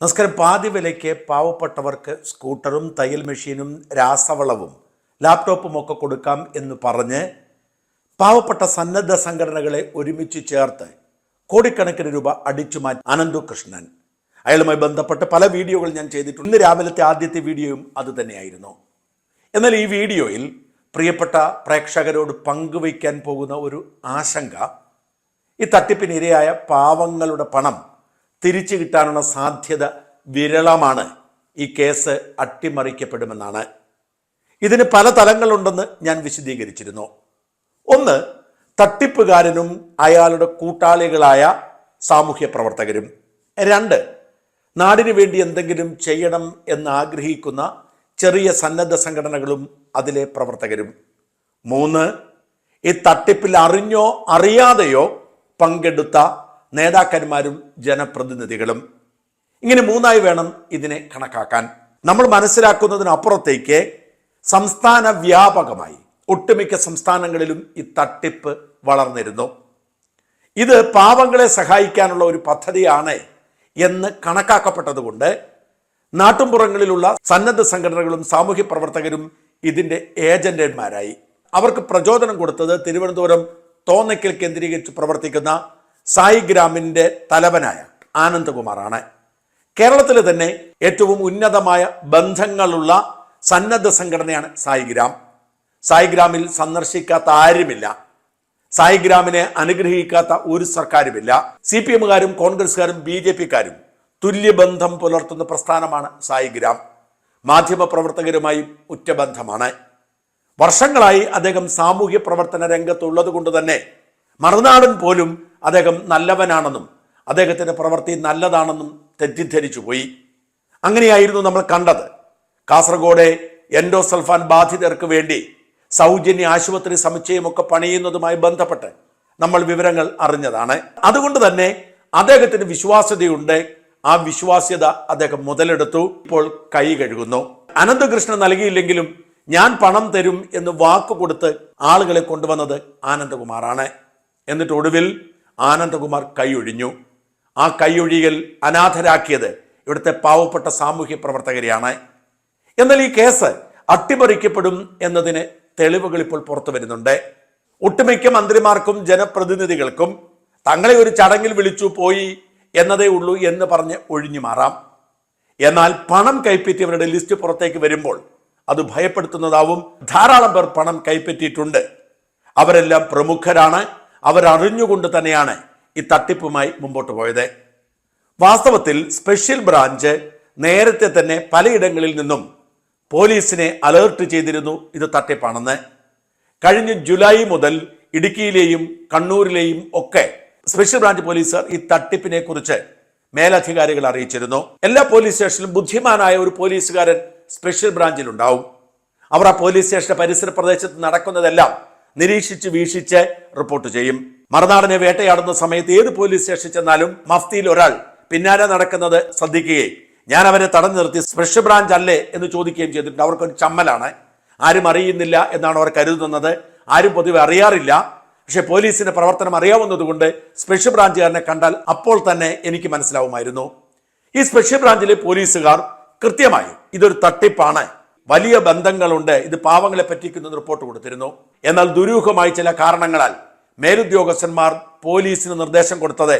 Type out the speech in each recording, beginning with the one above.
നമസ്കാരം. പാതി വിലയ്ക്ക് പാവപ്പെട്ടവർക്ക് സ്കൂട്ടറും തയ്യൽ മെഷീനും രാസവളവും ലാപ്ടോപ്പും ഒക്കെ കൊടുക്കാം എന്ന് പറഞ്ഞ് പാവപ്പെട്ട സന്നദ്ധ സംഘടനകളെ ഒരുമിച്ച് ചേർത്ത് കോടിക്കണക്കിന് രൂപ അടിച്ചു മാറ്റി അനന്തു കൃഷ്ണൻ അയാളുമായി ബന്ധപ്പെട്ട് പല വീഡിയോകൾ ഞാൻ ചെയ്തിട്ടുണ്ട്. ഇന്ന് രാവിലത്തെ ആദ്യത്തെ വീഡിയോയും അത് തന്നെയായിരുന്നു. എന്നാൽ ഈ വീഡിയോയിൽ പ്രിയപ്പെട്ട പ്രേക്ഷകരോട് പങ്കുവയ്ക്കാൻ പോകുന്ന ഒരു ആശങ്ക ഈ തട്ടിപ്പിനിരയായ പാവങ്ങളുടെ പണം തിരിച്ചു കിട്ടാനുള്ള സാധ്യത വിരളമാണ് ഈ കേസ് അട്ടിമറിക്കപ്പെടുമെന്നാണ്. ഇതിന് പല തലങ്ങളുണ്ടെന്ന് ഞാൻ വിശദീകരിച്ചിരുന്നു. ഒന്ന് തട്ടിപ്പുകാരനും അയാളുടെ കൂട്ടാളികളായ സാമൂഹ്യ പ്രവർത്തകരും. രണ്ട് നാടിനു വേണ്ടി എന്തെങ്കിലും ചെയ്യണം എന്ന് ആഗ്രഹിക്കുന്ന ചെറിയ സന്നദ്ധ സംഘടനകളും അതിലെ പ്രവർത്തകരും. മൂന്ന് ഈ തട്ടിപ്പിൽ അറിഞ്ഞോ അറിയാതെയോ പങ്കെടുത്ത നേതാക്കന്മാരും ജനപ്രതിനിധികളും. ഇങ്ങനെ മൂന്നായി വേണം ഇതിനെ കണക്കാക്കാൻ. നമ്മൾ മനസ്സിലാക്കുന്നതിനപ്പുറത്തേക്ക് സംസ്ഥാന വ്യാപകമായി ഒട്ടുമിക്ക സംസ്ഥാനങ്ങളിലും ഈ തട്ടിപ്പ് വളർന്നിരുന്നു. ഇത് പാവങ്ങളെ സഹായിക്കാനുള്ള ഒരു പദ്ധതിയാണ് എന്ന് കണക്കാക്കപ്പെട്ടതുകൊണ്ട് നാട്ടുംപുറങ്ങളിലുള്ള സന്നദ്ധ സംഘടനകളും സാമൂഹ്യ പ്രവർത്തകരും ഇതിന്റെ ഏജന്റന്മാരായി അവർക്ക് പ്രചോദനം കൊടുത്തത് തിരുവനന്തപുരം തോന്നയ്ക്കൽ കേന്ദ്രീകരിച്ച് പ്രവർത്തിക്കുന്ന സായി ഗ്രാമിന്റെ തലവനായ ആനന്ദകുമാറാണ്. കേരളത്തിലെ തന്നെ ഏറ്റവും ഉന്നതമായ ബന്ധങ്ങളുള്ള സന്നദ്ധ സംഘടനയാണ് സായിഗ്രാം സായിഗ്രാമിൽ സന്ദർശിക്കാത്ത ആരുമില്ല. സായിഗ്രാമിനെ അനുഗ്രഹിക്കാത്ത ഒരു സർക്കാരുമില്ല. സി പി എമ്മുകാരും കോൺഗ്രസ്സുകാരും ബി ജെ പിക്കാരും തുല്യബന്ധം പുലർത്തുന്ന പ്രസ്ഥാനമാണ് സായിഗ്രാം മാധ്യമപ്രവർത്തകരുമായി ഉറ്റബന്ധമാണ്. വർഷങ്ങളായി അദ്ദേഹം സാമൂഹ്യ പ്രവർത്തന രംഗത്തുള്ളത് കൊണ്ട് തന്നെ മറുനാടൻ പോലും അദ്ദേഹം നല്ലവനാണെന്നും അദ്ദേഹത്തിന്റെ പ്രവൃത്തി നല്ലതാണെന്നും തെറ്റിദ്ധരിച്ചു പോയി. അങ്ങനെയായിരുന്നു നമ്മൾ കണ്ടത്. കാസർഗോഡ് എൻഡോസൾഫാൻ ബാധിതർക്ക് വേണ്ടി സൗജന്യ ആശുപത്രി സമുച്ചയമൊക്കെ പണിയുന്നതുമായി ബന്ധപ്പെട്ട് നമ്മൾ വിവരങ്ങൾ അറിഞ്ഞതാണ്. അതുകൊണ്ട് തന്നെ അദ്ദേഹത്തിന് വിശ്വാസ്യതയുണ്ട്. ആ വിശ്വാസ്യത അദ്ദേഹം മുതലെടുത്തു. ഇപ്പോൾ കൈ കഴുകുന്നു. അനന്തകൃഷ്ണൻ നൽകിയില്ലെങ്കിലും ഞാൻ പണം തരും എന്ന് വാക്ക് കൊടുത്ത് ആളുകളെ കൊണ്ടുവന്നത് ആനന്ദകുമാറാണ്. എന്നിട്ട് ഒടുവിൽ ആനന്ദകുമാർ കൈയൊഴിഞ്ഞു. ആ കൈയൊഴിയൽ അനാഥരാക്കിയത് ഇവിടുത്തെ പാവപ്പെട്ട സാമൂഹ്യ പ്രവർത്തകരെയാണ്. എന്നാൽ ഈ കേസ് അട്ടിമറിക്കപ്പെടും എന്നതിന് തെളിവുകൾ ഇപ്പോൾ പുറത്തു വരുന്നുണ്ട്. ഒട്ടുമിക്ക മന്ത്രിമാർക്കും ജനപ്രതിനിധികൾക്കും തങ്ങളെ ഒരു ചടങ്ങിൽ വിളിച്ചു പോയി എന്നതേ ഉള്ളൂ എന്ന് പറഞ്ഞ് ഒഴിഞ്ഞു മാറാം. എന്നാൽ പണം കൈപ്പറ്റിയവരുടെ ലിസ്റ്റ് പുറത്തേക്ക് വരുമ്പോൾ അത് ഭയപ്പെടുത്തുന്നതാവും. ധാരാളം പേർ പണം കൈപ്പറ്റിയിട്ടുണ്ട്. അവരെല്ലാം പ്രമുഖരാണ്. അവരറിഞ്ഞുകൊണ്ട് തന്നെയാണ് ഈ തട്ടിപ്പുമായി മുമ്പോട്ട് പോയത്. വാസ്തവത്തിൽ സ്പെഷ്യൽ ബ്രാഞ്ച് നേരത്തെ തന്നെ പലയിടങ്ങളിൽ നിന്നും പോലീസിനെ അലേർട്ട് ചെയ്തിരുന്നു ഇത് തട്ടിപ്പാണെന്ന്. കഴിഞ്ഞ ജൂലൈ മുതൽ ഇടുക്കിയിലെയും കണ്ണൂരിലെയും ഒക്കെ സ്പെഷ്യൽ ബ്രാഞ്ച് പോലീസ് ഈ തട്ടിപ്പിനെ കുറിച്ച് മേലധികാരികൾ അറിയിച്ചിരുന്നു. എല്ലാ പോലീസ് സ്റ്റേഷനിലും ബുദ്ധിമാനായ ഒരു പോലീസുകാരൻ സ്പെഷ്യൽ ബ്രാഞ്ചിൽ ഉണ്ടാവും അവർ ആ പോലീസ് സ്റ്റേഷന്റെ പരിസര പ്രദേശത്ത് നടക്കുന്നതെല്ലാം നിരീക്ഷിച്ച് വീക്ഷിച്ച് റിപ്പോർട്ട് ചെയ്യും. മറുനാടിനെ വേട്ടയാടുന്ന സമയത്ത് ഏത് പോലീസ് സ്റ്റേഷൻ ചെന്നാലും മഫ്തിയിൽ ഒരാൾ പിന്നാലെ നടക്കുന്നത് ശ്രദ്ധിക്കുകയും. ഞാൻ അവരെ തടഞ്ഞു നിർത്തി. സ്പെഷ്യൽ ബ്രാഞ്ച് അല്ലേ എന്ന് ചോദിക്കുകയും ചെയ്തിട്ടുണ്ട്. അവർക്കൊരു ചമ്മലാണ്. ആരും അറിയുന്നില്ല എന്നാണ് അവർ കരുതുന്നത്. ആരും പൊതുവെ അറിയാറില്ല. പക്ഷെ പോലീസിന്റെ പ്രവർത്തനം അറിയാവുന്നതുകൊണ്ട് സ്പെഷ്യൽ ബ്രാഞ്ചുകാരനെ കണ്ടാൽ അപ്പോൾ തന്നെ എനിക്ക് മനസ്സിലാവുമായിരുന്നു. ഈ സ്പെഷ്യൽ ബ്രാഞ്ചിലെ പോലീസുകാർ കൃത്യമായി ഇതൊരു തട്ടിപ്പാണ്. വലിയ ബന്ധങ്ങളുണ്ട്. ഇത് പാവങ്ങളെ പറ്റിക്കുന്ന റിപ്പോർട്ട് കൊടുത്തിരുന്നു. എന്നാൽ ദുരൂഹമായി ചില കാരണങ്ങളാൽ മേലുദ്യോഗസ്ഥന്മാർ പോലീസിന് നിർദ്ദേശം കൊടുത്തത്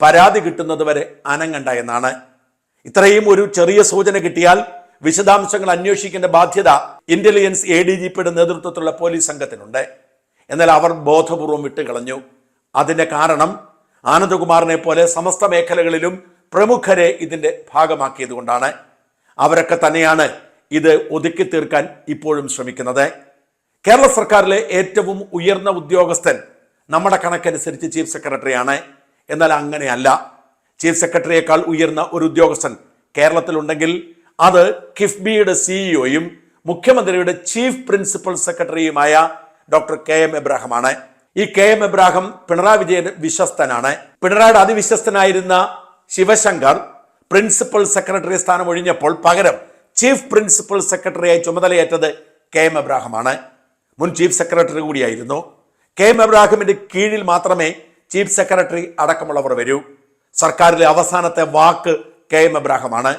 പരാതി കിട്ടുന്നത് വരെ അനങ്ങണ്ട എന്നാണ്. ഇത്രയും ഒരു ചെറിയ സൂചന കിട്ടിയാൽ വിശദാംശങ്ങൾ അന്വേഷിക്കേണ്ട ബാധ്യത ഇന്റലിജൻസ് എ ഡി ജി പിയുടെ നേതൃത്വത്തിലുള്ള പോലീസ് സംഘത്തിനുണ്ട്. എന്നാൽ അവർ ബോധപൂർവം വിട്ടുകളഞ്ഞു. അതിന്റെ കാരണം ആനന്ദകുമാറിനെ പോലെ സമസ്ത മേഖലകളിലും പ്രമുഖരെ ഇതിന്റെ ഭാഗമാക്കിയതുകൊണ്ടാണ്. അവരൊക്കെ തന്നെയാണ് ഇത് ഒതുക്കി തീർക്കാൻ ഇപ്പോഴും ശ്രമിക്കുന്നത്. കേരള സർക്കാരിലെ ഏറ്റവും ഉയർന്ന ഉദ്യോഗസ്ഥൻ നമ്മുടെ കണക്കനുസരിച്ച് ചീഫ് സെക്രട്ടറിയാണ്. എന്നാൽ അങ്ങനെയല്ല. ചീഫ് സെക്രട്ടറിയേക്കാൾ ഉയർന്ന ഒരു ഉദ്യോഗസ്ഥൻ കേരളത്തിലുണ്ടെങ്കിൽ അത് കിഫ്ബിയുടെ സിഇഒയും മുഖ്യമന്ത്രിയുടെ ചീഫ് പ്രിൻസിപ്പൽ സെക്രട്ടറിയുമായ ഡോക്ടർ കെ എം എബ്രാഹമാണ്. ഈ കെ എം എബ്രാഹിം പിണറായി വിജയൻ വിശ്വസ്തനാണ്. പിണറായിയുടെ അതിവിശ്വസ്തനായിരുന്ന ശിവശങ്കർ പ്രിൻസിപ്പൽ സെക്രട്ടറി സ്ഥാനം ഒഴിഞ്ഞപ്പോൾ പകരം ചീഫ് പ്രിൻസിപ്പൽ സെക്രട്ടറിയായി ചുമതലയേറ്റത് കെ എം എബ്രാഹിമാണ്. മുൻ ചീഫ് സെക്രട്ടറി കൂടിയായിരുന്നു. കെ എം എബ്രാഹിമിന്റെ കീഴിൽ മാത്രമേ ചീഫ് സെക്രട്ടറി അടക്കമുള്ളവർ വരൂ. സർക്കാരിലെ അവസാനത്തെ വാക്ക് കെ എം എബ്രാഹിമാണ്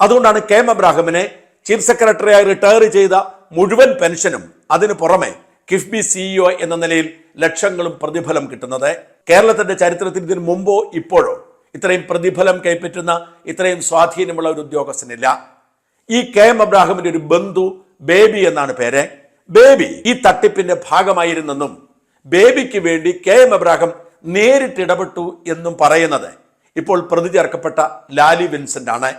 അതുകൊണ്ടാണ് കെ എം എബ്രാഹിമിനെ ചീഫ് സെക്രട്ടറിയായി റിട്ടയർ ചെയ്ത മുഴുവൻ പെൻഷനും അതിനു പുറമെ കിഫ്ബി സിഇഒ എന്ന നിലയിൽ ലക്ഷങ്ങളും പ്രതിഫലം കിട്ടുന്നത്. കേരളത്തിന്റെ ചരിത്രത്തിൽ ഇതിനു മുമ്പോ ഇപ്പോഴോ ഇത്രയും പ്രതിഫലം കൈപ്പറ്റുന്ന ഇത്രയും സ്വാധീനമുള്ള ഒരു ഉദ്യോഗസ്ഥനില്ല. ഈ കെ എം അബ്രാഹിമിന്റെ ഒരു ബന്ധു ബേബി എന്നാണ് പേര്. ബേബി ഈ തട്ടിപ്പിന്റെ ഭാഗമായിരുന്നെന്നും ബേബിക്ക് വേണ്ടി കെ എം അബ്രാഹിം നേരിട്ടിടപെട്ടു എന്നും പറയുന്നത് ഇപ്പോൾ പ്രതി ചേർക്കപ്പെട്ട ലാലി വിൻസെന്റ് ആണ്.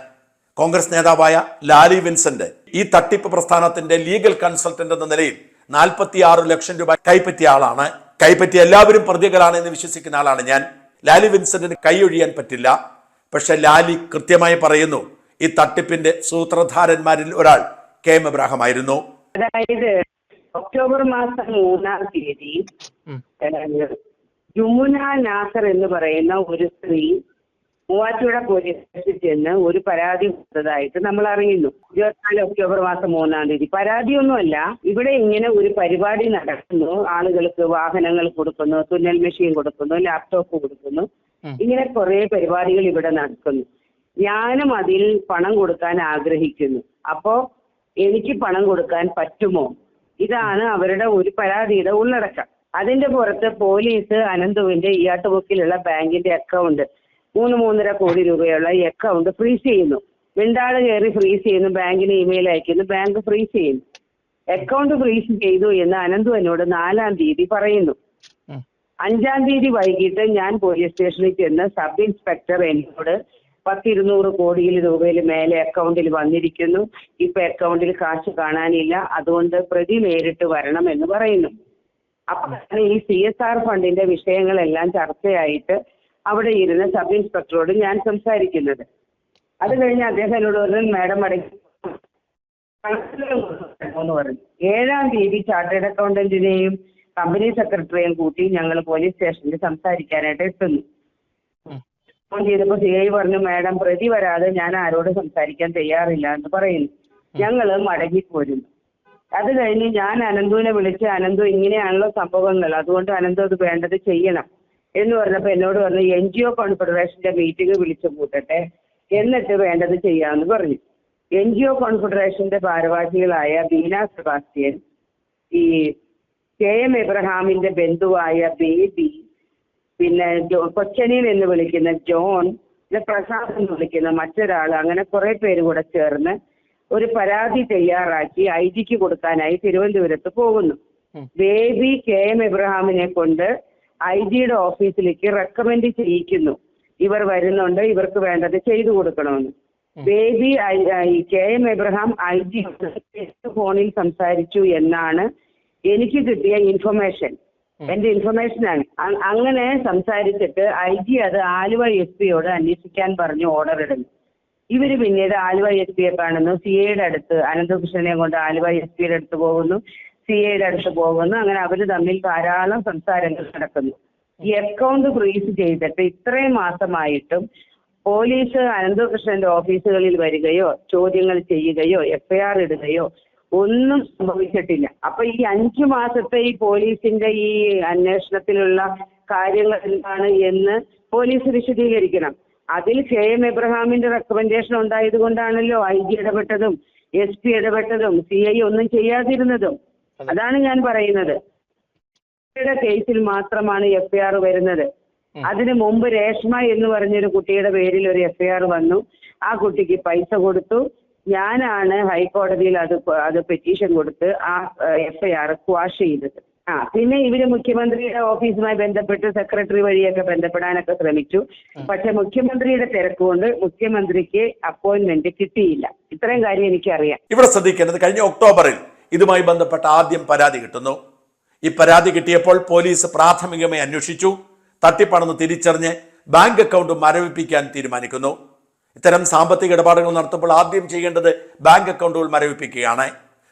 കോൺഗ്രസ് നേതാവായ ലാലി വിൻസെന്റ് ഈ തട്ടിപ്പ് പ്രസ്ഥാനത്തിന്റെ ലീഗൽ കൺസൾട്ടന്റ് എന്ന നിലയിൽ നാൽപ്പത്തി ആറ് ലക്ഷം രൂപ കൈപ്പറ്റിയ ആളാണ്. കൈപ്പറ്റിയ എല്ലാവരും പ്രതികളാണ് എന്ന് വിശ്വസിക്കുന്ന ആളാണ് ഞാൻ. ലാലി വിൻസെന്റിന് കൈയൊഴിയാൻ പറ്റില്ല. പക്ഷെ ലാലി കൃത്യമായി പറയുന്നു ഈ തട്ടിപ്പിന്റെ സൂത്രധാരന്മാരിൽ ഒരാൾ കെ എം എബ്രാഹം ആയിരുന്നു. അതായത് ഒക്ടോബർ മാസം മൂന്നാം തീയതി ജുമുന നാസർ എന്ന് പറയുന്ന ഒരു സ്ത്രീ മൂവാറ്റുപുഴ പോലീസ് സ്റ്റേഷനിൽ ചെന്ന് ഒരു പരാതി കൊടുത്തതായിട്ട് നമ്മൾ അറിയുന്നു. ഇരുപത്തിനാല് ഒക്ടോബർ മാസം മൂന്നാം തീയതി. പരാതിയൊന്നുമല്ല. ഇവിടെ ഇങ്ങനെ ഒരു പരിപാടി നടക്കുന്നു. ആളുകൾക്ക് വാഹനങ്ങൾ കൊടുക്കുന്നു തുന്നൽ മെഷീൻ കൊടുക്കുന്നു ലാപ്ടോപ്പ് കൊടുക്കുന്നു. ഇങ്ങനെ കുറെ പരിപാടികൾ ഇവിടെ നടക്കുന്നു. ഞാനും അതിൽ പണം കൊടുക്കാൻ ആഗ്രഹിക്കുന്നു. അപ്പോ എനിക്ക് പണം കൊടുക്കാൻ പറ്റുമോ? ഇതാണ് അവരുടെ ഒരു പരാതിയുടെ ഉള്ളടക്കം. അതിന്റെ പുറത്ത് പോലീസ് അനന്തുവിന്റെ ഇയാട്ടുബുക്കിലുള്ള ബാങ്കിന്റെ അക്കൗണ്ട് മൂന്ന് മൂന്നര കോടി രൂപയുള്ള ഈ അക്കൗണ്ട് ഫ്രീസ് ചെയ്യുന്നു. മിണ്ടാട് കയറി ഫ്രീസ് ചെയ്യുന്നു ബാങ്കിന് ഇമെയിൽ അയക്കുന്നു ബാങ്ക് ഫ്രീസ് ചെയ്യുന്നു. അക്കൗണ്ട് ഫ്രീസ് ചെയ്തു എന്ന് അനന്തു എന്നോട് നാലാം തീയതി പറയുന്നു. അഞ്ചാം തീയതി വൈകിട്ട് ഞാൻ പോലീസ് സ്റ്റേഷനിൽ ചെന്ന് സബ് ഇൻസ്പെക്ടർ എന്നോട് പത്തിരുന്നൂറ് കോടിയിൽ രൂപയിൽ മേലെ അക്കൗണ്ടിൽ വന്നിരിക്കുന്നു. ഇപ്പൊ അക്കൗണ്ടിൽ കാശ് കാണാനില്ല. അതുകൊണ്ട് പ്രതി നേരിട്ട് വരണം എന്ന് പറയുന്നു. അപ്പൊ ഈ സി എസ് ആർ ഫണ്ടിന്റെ വിഷയങ്ങളെല്ലാം ചർച്ചയായിട്ട് അവിടെ ഇരുന്ന സബ് ഇൻസ്പെക്ടറോട് ഞാൻ സംസാരിക്കുന്നത്. അത് കഴിഞ്ഞ് അദ്ദേഹം എന്നോട് പറഞ്ഞു മാഡം പറഞ്ഞു ഏഴാം തീയതി ചാർട്ടേഡ് അക്കൗണ്ടന്റിനെയും കമ്പനി സെക്രട്ടറിയെയും കൂട്ടി ഞങ്ങൾ പോലീസ് സ്റ്റേഷനിൽ സംസാരിക്കാനായിട്ട് എത്തുന്നു. ഫോൺ ചെയ്തപ്പോ സി ഐ പറഞ്ഞു മാഡം പ്രതി വരാതെ ഞാൻ ആരോട് സംസാരിക്കാൻ തയ്യാറില്ല എന്ന് പറയുന്നു. ഞങ്ങൾ മടങ്ങി പോരും അത് കഴിഞ്ഞ് ഞാൻ അനന്തുവിനെ വിളിച്ച് അനന്തു ഇങ്ങനെയാണല്ലോ സംഭവങ്ങൾ. അതുകൊണ്ട് അനന്തു അത് വേണ്ടത് ചെയ്യണം. എന്ന് പറഞ്ഞപ്പോ എന്നോട് പറഞ്ഞു എൻ ജി ഒ കോൺഫെഡറേഷന്റെ മീറ്റിംഗ് വിളിച്ചു കൂട്ടട്ടെ. എന്നിട്ട് വേണ്ടത് ചെയ്യാമെന്ന് പറഞ്ഞു. എൻ ജി ഒ കോൺഫെഡറേഷന്റെ ഭാരവാഹികളായ ബീന സെബാസ്റ്റ്യൻ ഈ കെ എം എബ്രഹാമിന്റെ ബന്ധുവായ ബേബി പിന്നെ കൊച്ചനിയിൽ എന്ന് വിളിക്കുന്ന ജോൺ പിന്നെ പ്രസാദ് എന്ന് വിളിക്കുന്ന മറ്റൊരാൾ അങ്ങനെ കുറെ പേര് കൂടെ ചേർന്ന് ഒരു പരാതി തയ്യാറാക്കി ഐ ജിക്ക് കൊടുക്കാനായി തിരുവനന്തപുരത്ത് പോകുന്നു. ബേബി കെ എം എബ്രഹാമിനെ കൊണ്ട് ഐ ജിയുടെ ഓഫീസിലേക്ക് റെക്കമെൻഡ് ചെയ്യിക്കുന്നു. ഇവർ വരുന്നുണ്ട് ഇവർക്ക് വേണ്ടത് ചെയ്തു കൊടുക്കണമെന്ന്. Baby K M Abraham I G ഫോണിൽ സംസാരിച്ചു എന്നാണ് എനിക്ക് കിട്ടിയ ഇൻഫർമേഷൻ എന്റെ ഇൻഫർമേഷൻ ആണ്. അങ്ങനെ സംസാരിച്ചിട്ട് ഐ ജി അത് ആലുവ എസ് പിയോട് അന്വേഷിക്കാൻ പറഞ്ഞു ഓർഡർ ഇടുന്നു. ഇവർ പിന്നീട് ആലുവ എസ് പിയെ കാണുന്നു. സി എയുടെ അടുത്ത് അനന്തകൃഷ്ണനെ കൊണ്ട് ആലുവ എസ് പിയുടെ അടുത്ത് പോകുന്നു. സി എയുടെ അടുത്ത് പോകുന്നു. അങ്ങനെ അവർ തമ്മിൽ ധാരാളം സംസാരങ്ങൾ നടക്കുന്നു. ഈ അക്കൗണ്ട് ഫ്രീസ് ചെയ്തിട്ട് ഇത്രയും മാസമായിട്ടും പോലീസ് അനന്തകൃഷ്ണന്റെ ഓഫീസുകളിൽ വരികയോ ചോദ്യങ്ങൾ ചെയ്യുകയോ എഫ്ഐആർ ഇടുകയോ ഒന്നും സംഭവിച്ചിട്ടില്ല. അപ്പൊ ഈ അഞ്ചു മാസത്തെ ഈ പോലീസിന്റെ ഈ അന്വേഷണത്തിലുള്ള കാര്യങ്ങൾ എന്താണ് എന്ന് പോലീസ് വിശദീകരിക്കണം. അതിൽ കെ എം എബ്രഹാമിന്റെ റെക്കമെൻഡേഷൻ ഉണ്ടായത് കൊണ്ടാണല്ലോ ഐ ജി ഇടപെട്ടതും എസ് പി ഇടപെട്ടതും സി ഐ ഒന്നും ചെയ്യാതിരുന്നതും. അതാണ് ഞാൻ പറയുന്നത്. കേസിൽ മാത്രമാണ് എഫ്ഐആർ വരുന്നത്. അതിനു മുമ്പ് രേഷ്മ എന്ന് പറഞ്ഞൊരു കുട്ടിയുടെ പേരിൽ ഒരു എഫ്ഐആർ വന്നു. ആ കുട്ടിക്ക് പൈസ കൊടുത്തു. ഞാനാണ് ഹൈക്കോടതിയിൽ അത് അത് പെറ്റീഷൻ കൊടുത്ത് ആ എഫ്ഐആർ ക്വാഷ് ചെയ്തത്. ആ പിന്നെ ഇവർ മുഖ്യമന്ത്രിയുടെ ഓഫീസുമായി ബന്ധപ്പെട്ട് സെക്രട്ടറി വഴിയൊക്കെ ബന്ധപ്പെടാനൊക്കെ ശ്രമിച്ചു. പക്ഷെ മുഖ്യമന്ത്രിയുടെ തിരക്ക് കൊണ്ട് മുഖ്യമന്ത്രിക്ക് അപ്പോയിന്റ്മെന്റ് കിട്ടിയില്ല. ഇത്രയും കാര്യം എനിക്കറിയാം. ഇവിടെ ശ്രദ്ധിക്കേണ്ടത് കഴിഞ്ഞ ഒക്ടോബറിൽ ഇതുമായി ബന്ധപ്പെട്ട ആദ്യം പരാതി കിട്ടുന്നു. ഈ പരാതി കിട്ടിയപ്പോൾ പോലീസ് പ്രാഥമികമായി അന്വേഷിച്ചു. തട്ടിപ്പാണെന്ന് തിരിച്ചറിഞ്ഞ് ബാങ്ക് അക്കൗണ്ട് മരവിപ്പിക്കാൻ തീരുമാനിക്കുന്നു. ഇത്തരം സാമ്പത്തിക ഇടപാടുകൾ നടത്തുമ്പോൾ ആദ്യം ചെയ്യേണ്ടത് ബാങ്ക് അക്കൗണ്ടുകൾ മരവിപ്പിക്കുകയാണ്.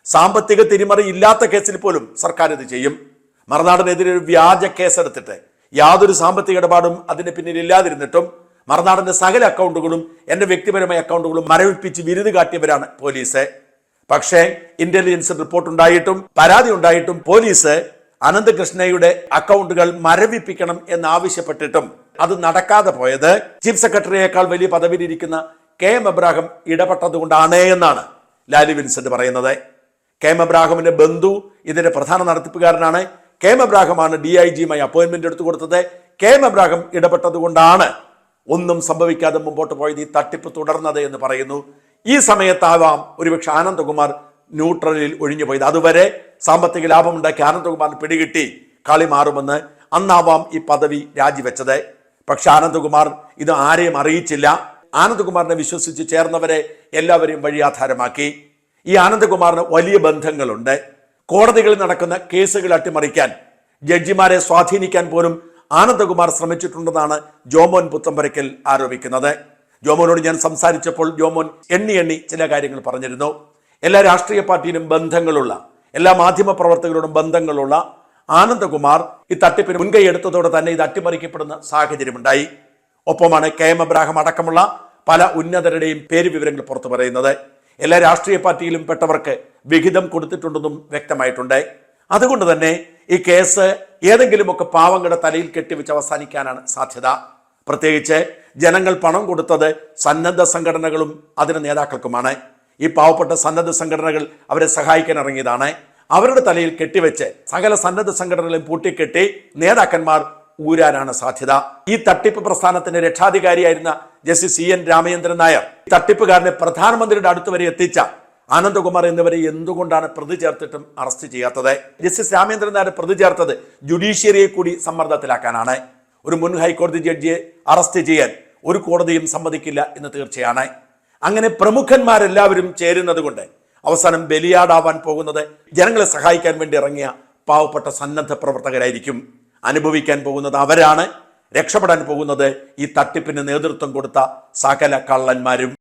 സാമ്പത്തിക തിരിമറി ഇല്ലാത്ത കേസിൽ പോലും സർക്കാർ ഇത് ചെയ്യും. മറുനാടിനെതിരെ ഒരു വ്യാജ കേസെടുത്തിട്ട് യാതൊരു സാമ്പത്തിക ഇടപാടും അതിന് പിന്നിൽ ഇല്ലാതിരുന്നിട്ടും മറുനാടിന്റെ സകല അക്കൗണ്ടുകളും എന്റെ വ്യക്തിപരമായ അക്കൗണ്ടുകളും മരവിപ്പിച്ച് വിരുത് കാട്ടിയവരാണ് പോലീസ്. പക്ഷേ ഇന്റലിജൻസ് റിപ്പോർട്ട് ഉണ്ടായിട്ടും പരാതി ഉണ്ടായിട്ടും പോലീസ് അനന്തകൃഷ്ണയുടെ അക്കൗണ്ടുകൾ മരവിപ്പിക്കണം എന്നാവശ്യപ്പെട്ടിട്ടും അത് നടക്കാതെ പോയത് ചീഫ് സെക്രട്ടറിയേക്കാൾ വലിയ പദവിയിലിരിക്കുന്ന കെ എം എബ്രാഹിം ഇടപെട്ടതുകൊണ്ടാണ് എന്നാണ് ലാലി വിൻസെന്റ് പറയുന്നത്. കെ എം എബ്രാഹിമിന്റെ ബന്ധു ഇതിന്റെ പ്രധാന നടത്തിപ്പുകാരനാണ് കെ എം എബ്രാഹിമാണ് ഡി ഐ ജിയുമായി അപ്പോയിന്റ്മെന്റ് എടുത്തു കൊടുത്തത്. കെ എം എബ്രാഹിം ഇടപെട്ടതുകൊണ്ടാണ് ഒന്നും സംഭവിക്കാതെ മുമ്പോട്ട് പോയത് ഈ തട്ടിപ്പ് തുടർന്നത് എന്ന് പറയുന്നു. ഈ സമയത്താവാം ഒരുപക്ഷെ ആനന്ദകുമാർ ന്യൂട്രലിൽ ഒഴിഞ്ഞു പോയത്. അതുവരെ സാമ്പത്തിക ലാഭമുണ്ടാക്കി ആനന്ദകുമാറിന് പിടികിട്ടി കളി മാറുമെന്ന് അന്നാവാം ഈ പദവി രാജിവെച്ചത്. പക്ഷെ ആനന്ദകുമാർ ഇത് ആരെയും അറിയിച്ചില്ല. ആനന്ദകുമാറിനെ വിശ്വസിച്ച് ചേർന്നവരെ എല്ലാവരെയും വഴിയാധാരമാക്കി ഈ ആനന്ദകുമാറിന് വലിയ ബന്ധങ്ങളുണ്ട്. കോടതികളിൽ നടക്കുന്ന കേസുകൾ അട്ടിമറിക്കാൻ ജഡ്ജിമാരെ സ്വാധീനിക്കാൻ പോലും ആനന്ദകുമാർ ശ്രമിച്ചിട്ടുണ്ടെന്നാണ് ജോമോൻ പുത്തമ്പരക്കൽ ആരോപിക്കുന്നത്. ജോമോനോട് ഞാൻ സംസാരിച്ചപ്പോൾ ജോമോൻ എണ്ണി എണ്ണി ചില കാര്യങ്ങൾ പറഞ്ഞിരുന്നു. എല്ലാ രാഷ്ട്രീയ പാർട്ടിയിലും ബന്ധങ്ങളുള്ള എല്ലാ മാധ്യമ പ്രവർത്തകരോടും ബന്ധങ്ങളുള്ള ആനന്ദകുമാർ ഈ തട്ടിപ്പിന് മുൻകൈ എടുത്തതോടെ തന്നെ ഇത് അട്ടിമറിക്കപ്പെടുന്ന സാഹചര്യമുണ്ടായി. ഒപ്പമാണ് കെ എം എബ്രാഹിം അടക്കമുള്ള പല ഉന്നതരുടെയും പേര് വിവരങ്ങൾ പുറത്തു പറയുന്നത്. എല്ലാ രാഷ്ട്രീയ പാർട്ടിയിലും പെട്ടവർക്ക് വിഹിതം കൊടുത്തിട്ടുണ്ടെന്നും വ്യക്തമായിട്ടുണ്ട്. അതുകൊണ്ട് തന്നെ ഈ കേസ് ഏതെങ്കിലുമൊക്കെ പാവങ്ങളുടെ തലയിൽ കെട്ടിവെച്ച് അവസാനിക്കാനാണ് സാധ്യത. പ്രത്യേകിച്ച് ജനങ്ങൾ പണം കൊടുത്തത് സന്നദ്ധ സംഘടനകളും അതിന് നേതാക്കൾക്കുമാണ്. ഈ പാവപ്പെട്ട സന്നദ്ധ സംഘടനകൾ അവരെ സഹായിക്കാൻ ഇറങ്ങിയതാണ്. അവരുടെ തലയിൽ കെട്ടിവെച്ച് സകല സന്നദ്ധ സംഘടനകളെയും പൂട്ടിക്കെട്ടി നേതാക്കന്മാർ ഊരാനാണ് സാധ്യത. ഈ തട്ടിപ്പ് പ്രസ്ഥാനത്തിന്റെ രക്ഷാധികാരിയായിരുന്ന justice C N Ramachandran Nair തട്ടിപ്പുകാരനെ പ്രധാനമന്ത്രിയുടെ അടുത്ത് വരെ എത്തിച്ച ആനന്ദകുമാർ എന്നിവരെ എന്തുകൊണ്ടാണ് പ്രതി ചേർത്തിട്ടും അറസ്റ്റ് ചെയ്യാത്തത്? ജസ്റ്റിസ് രാമചന്ദ്രൻ നായർ പ്രതി ചേർത്തത് ജുഡീഷ്യറിയെ കൂടി സമ്മർദ്ദത്തിലാക്കാനാണ്. ഒരു മുൻ ഹൈക്കോടതി ജഡ്ജിയെ അറസ്റ്റ് ചെയ്യാൻ ഒരു കോടതിയും സമ്മതിക്കില്ല എന്ന് തീർച്ചയാണ്. അങ്ങനെ പ്രമുഖന്മാരെല്ലാവരും ചേരുന്നത് കൊണ്ട് അവസാനം ബലിയാടാവാൻ പോകുന്നത് ജനങ്ങളെ സഹായിക്കാൻ വേണ്ടി ഇറങ്ങിയ പാവപ്പെട്ട സന്നദ്ധ പ്രവർത്തകരായിരിക്കും. അനുഭവിക്കാൻ പോകുന്നത് അവരാണ്. രക്ഷപ്പെടാൻ പോകുന്നത് ഈ തട്ടിപ്പിന് നേതൃത്വം കൊടുത്ത സകല കള്ളന്മാരും.